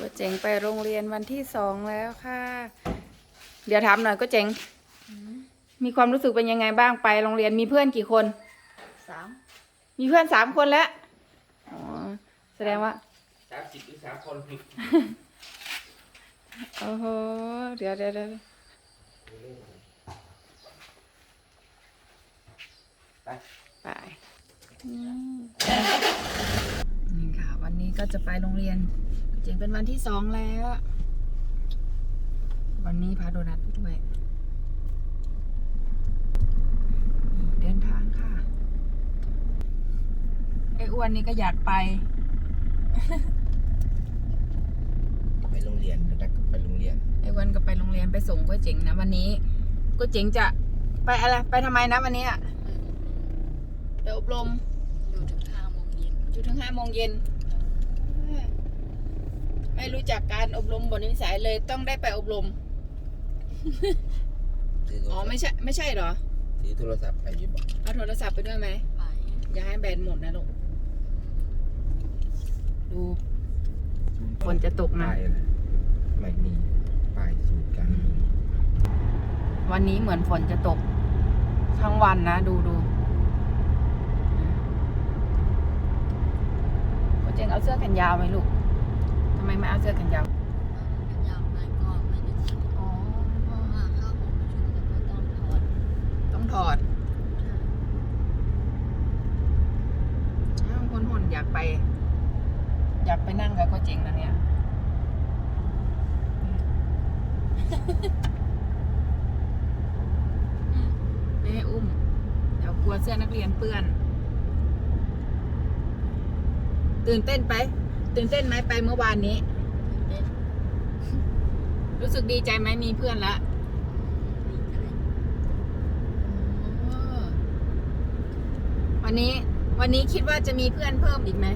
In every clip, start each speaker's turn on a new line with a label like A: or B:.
A: ก็เจ๋งไปโรงเรียนวันที่สองแล้วค่ะ เดี๋ยวถามหน่อยก็เจ๋ง มีความรู้สึกเป็นยังไงบ้างไปโรงเรียนมีเพื่อนกี่คน
B: สาม
A: มีเพื่อนสามคนแล้วอ๋อแสดงว่า
C: สามสิบหรือสามคนผิด
A: โอ้โห เดี๋ยวเดี๋ยวเดี๋ยว
C: ไป
A: ไปอืมนี่ค่ะ วันนี้ก็จะไปโรงเรียนเจ๋งเป็นวันที่สองแล้ว วันนี้พาโดนัทไปด้วยนี่เดินทางค่ะ ไอ้อ้วนนี่ก็อยากไป
C: ไปโรงเรียนแล้วก็ไปโรงเรียน
A: ไอ้อ้วันก็ไปโรงเรียนไปส่งก๋วยเจ๋งนะวันนี้ก๋วยเจ๋งจะไปอะไรไปทำไมนะวันนี้อะไปอบรม
B: อยู่ถึงห้าโมงเย็น
A: อยู่ถึงห้าโมงเย็น ไม่รู้จักการอบรมบทนิสัยเลยต้องได้ไปอบรม
C: ถือโทร
A: อ๋อ
C: ศัพท์
A: ไม่ใช่ ไม่ใช่เหรอ
C: ถือโทรศัพท์ไปอยี่บอก
A: เอาโทรศัพท์ไปด้วยไหม
B: ไป
A: อย่าให้แบตหมดนะลูก ดู ฝนจะตกนะ
C: ป้ายอะไรไม่มีป้ายสูตรการ
A: วันนี้เหมือนฝนจะตก ทั้งวันนะ ดูดูก็เจงเอาเสื้อแขนยาวไหมลูกทำ ไมไม่เอาเสื้อแขนยาว
B: มันยาวไปก็ไม่ได้ใส่
A: อ๋อ
B: เพราะว่าเข้าห้องประชุมแล้วก็ต้องถอด
A: ต้องถอดอ้าวคนห่นอยากไป อยากไปนั่งกับก็เจ๋งนะเนี่ย ไม่ให้อุ้ม เดี๋ยวกลัวเสื้อนักเรียนเปื้อน ตื่นเต้นไป ตื่นเต้นไหมไปเมื่อวานนี้
B: เล่น
A: รู้สึกดีใจไหมมีเพื่อนละ
B: ดีใจ
A: วันนี้ วันนี้คิดว่าจะมีเพื่อนเพิ่มอีกไหม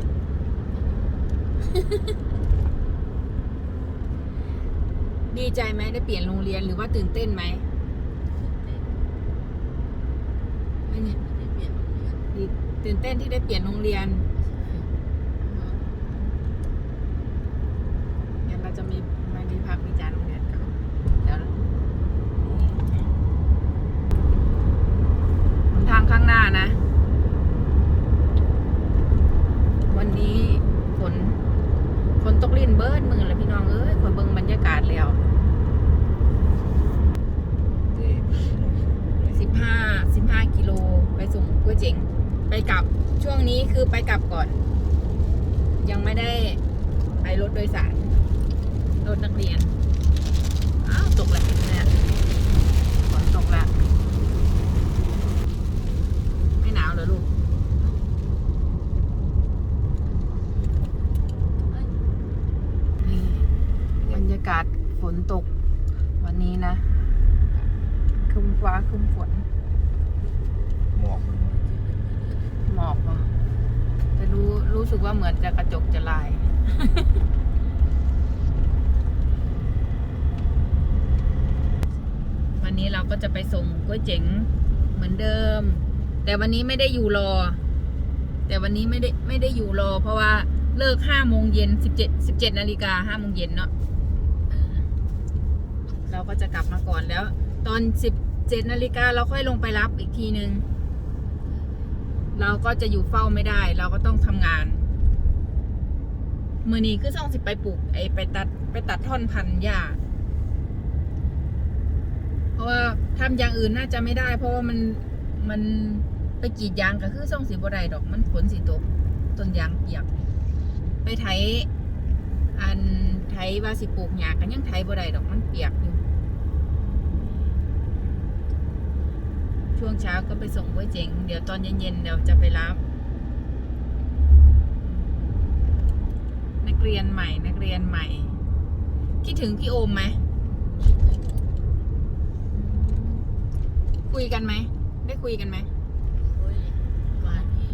A: ดีใจไหมได้เปลี่ยนโรงเรียนหรือว่าตื่นเต้นไหม
B: ตื่นเต้นไม่ได้ไม่ได้เปลี่ยนโรงเรียน
A: ดีตื่นเต้นที่ได้เปลี่ยนโรงเรียนงั้นเราจะมีไม่ได้พักวิจารณ์โรงเรียนกันเดี๋ยวหนทางข้างหน้านะ วันนี้ฝนฝนตกลิ่นเบิดมือแล้วพี่น้องเอ้ยขอเบิ่งบรรยากาศแล้ว
C: เจ๊
A: สิบห้าสิบห้ากิโลไป ส่งก๋วยเจ๋งไปกลับช่วงนี้คือไปกลับก่อน ยังไม่ได้ไปรถโดยสารรถนักเรียนอ้าวตกแล้วเนี่ยฝนตกแล้ว ไม่หนาวเหรอลูก นี่บรรยากาศฝนตก วันนี้นะครึมฟ้าครึมฝน
C: หมอก
A: หมอกว่ะแต่รู้รู้ สึกว่าเหมือนจะกระจกจะลาย วันนี้เราก็จะไปส่งก๋วยเจ๋งเหมือนเดิม แต่วันนี้ไม่ได้อยู่รอ แต่วันนี้ไม่ได้ไม่ได้อยู่รอ เพราะว่าเลิกห้าโมงเย็นสิบเจ็ดสิบเจ็ดนาฬิกาห้าโมงเย็นเนาะ
B: เรา
A: ก็จะกลับมาก่อนแล้ว ตอนสิบเจ็ดนาฬิกาเราค่อยลงไปรับอีกทีนึง เราก็จะอยู่เฝ้าไม่ได้ เราก็ต้องทำงานมือนี้คือส่องสิไปปลูกไอไปตัดไปตัดท่อนพันหญ้าเพราะว่าทำอย่างอื่นน่าจะไม่ได้ เพราะว่ามันมันไปกรีดยางก็คือส่องสีบไดดอกมันฝนสีตกต้นยางเปียก ไปไถอันไถว่าสิปลูกหญ้ากันยังไถบไดดอกมันเปียกอยู่ ช่วงเช้าก็ไปส่งก๋วยเจ๋ง เดี๋ยวตอนเย็นๆเดี๋ยวจะไปรับ นักเรียนใหม่ นักเรียนใหม่ คิดถึงพี่โอมไหม คุยกันไหม ได้คุยกันไหม
B: คุยวันนี้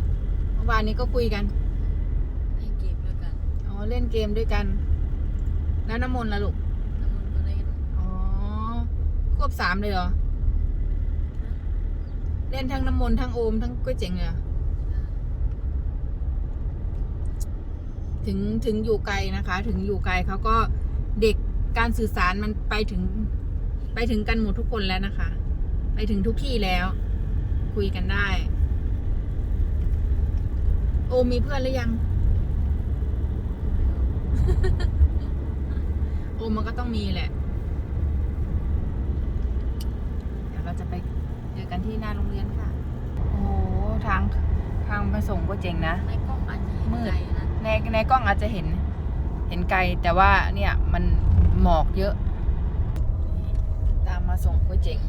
A: เมื่อวานนี้ก็คุยกัน
B: เล่นเกมด้วยกัน
A: อ๋อ เล่นเกมด้วยกัน แล้วน้ำมนต์ล่ะลูก
B: น้ำมันก็เล่น
A: อ๋อ ควบสามเลยเหรอ เล่นทั้งน้ำมนต์ทั้งโอมทั้งก๋วยเจ๋งเลยอ
B: เออ
A: ถึงถึงอยู่ไกลนะคะ ถึงอยู่ไกลเขาก็เด็กการสื่อสารมันไปถึง ไปถึงกันหมดทุกคนแล้วนะคะ ไปถึงทุกที่แล้ว คุยกันได้ โอมมีเพื่อนหรือยัง โอมมันก็ต้องมีแหละ เดี๋ยวเราจะไปเจอกัน ที่หน้าโรงเรียนค่ะ โอ้โหทางทางไปส่งก็เจ๋งนะ
B: ในกล้องอาจจะเห็น
A: มืด
B: ไกลนะ
A: ในในกล้องอาจจะเห็น เห็นไกลแต่ว่าเนี่ยมันหมอกเยอะ ตามมาส่งก๋วยเจ๋ง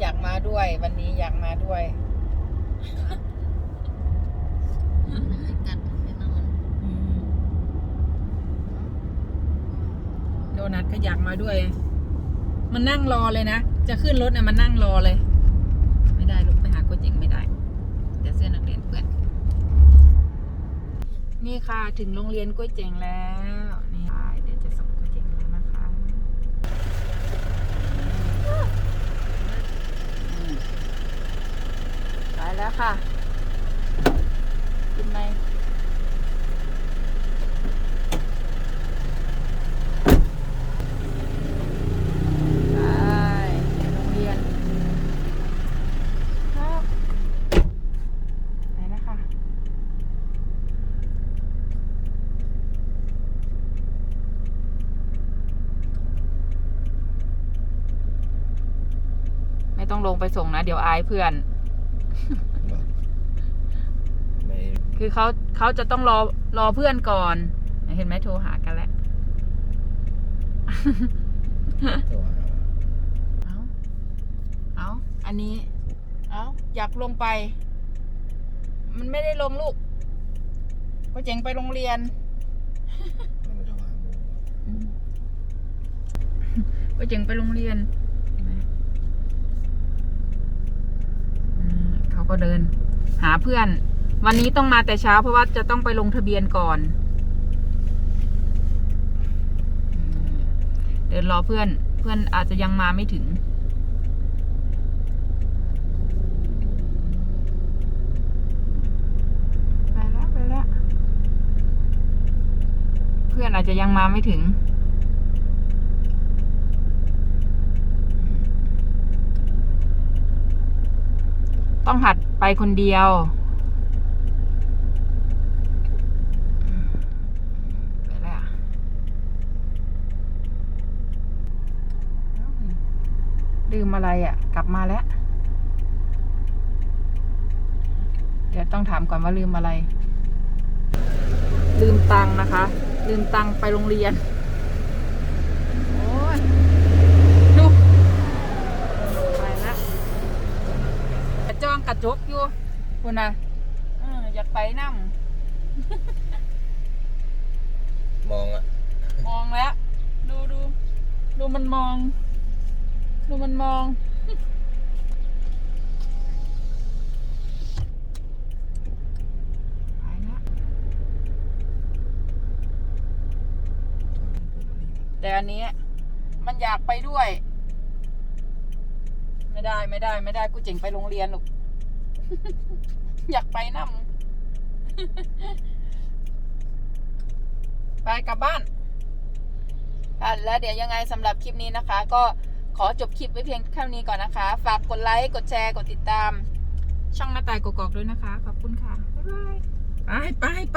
A: อยากมาด้วย วันนี้อยากมาด้วย
B: ให้กัดแน่นอน
A: โดนัทก็อยากมาด้วย มันนั่งรอเลยนะ จะขึ้นรถเนี่ยมันนั่งรอเลย ไม่ได้ลุกไปหาก๋วยเจ๋งไม่ได้เดี๋ยวเสื้อนักเรียนเปื้อนนี่ค่ะถึงโรงเรียนก๋วยเจงแล้วนี่ค่ะเดี๋ยวจะส่งก๋วยเจงแล้วนะคะไปแล้วค่ะ กินไหม ไปโรงเรียนครับไปแล้วค่ะ ไม่ต้องลงไปส่งนะ เดี๋ยวอายเพื่อน
C: บอกไม่
A: คือเขาเขาจะต้องรอรอเพื่อนก่อน เห็นไหมโทรหากันแล้ว
C: ตัวหา
A: เอาเอาอันนี้ เอาอยากลงไป มันไม่ได้ลงลูกก็เจ๋งไปโรงเรียน
C: ไม่มาโทรหาหมู
A: ก็เจ๋งไปโรงเรียนเห็นไหมอืมเขา ก็เดิน หาเพื่อน วันนี้ต้องมาแต่เช้าเพราะว่าจะต้องไปลงทะเบียนก่อน เดินรอเพื่อน เพื่อนอาจจะยังมาไม่ถึงไปแล้วไปแล้วเพื่อนอาจจะยังมาไม่ถึง ต้องหัดไปคนเดียว ไปแล้วลืมอะไรอะ กลับมาแล้ว เดี๋ยวต้องถามก่อนว่าลืมอะไร ลืมตังค์นะคะ ลืมตังไปโรงเรียน โอ้ยดูไปละ กระจ้องกระจกอยู่คุณนะเอออยากไปนั่ง
C: มองอะ
A: มองแล้ว ดูดูดูมันมอง ดูมันมอง ไปละแต่อันนี้มันอยากไปด้วย ไม่ได้ไม่ได้ไม่ได้กูเจ๋งไปโรงเรียนหรอก อยากไปนั่ไปกลับบ้านอะแล้วเดี๋ยวยังไงสำหรับคลิปนี้นะคะ ก็ขอจบคลิปไว้เพียงเท่านี้ก่อนนะคะ ฝากกดไลค์กดแชร์กดติดตาม ช่องหน้าตายกกอกด้วยนะคะ ขอบคุณค่ะ บ๊ายบาย ไปไปไป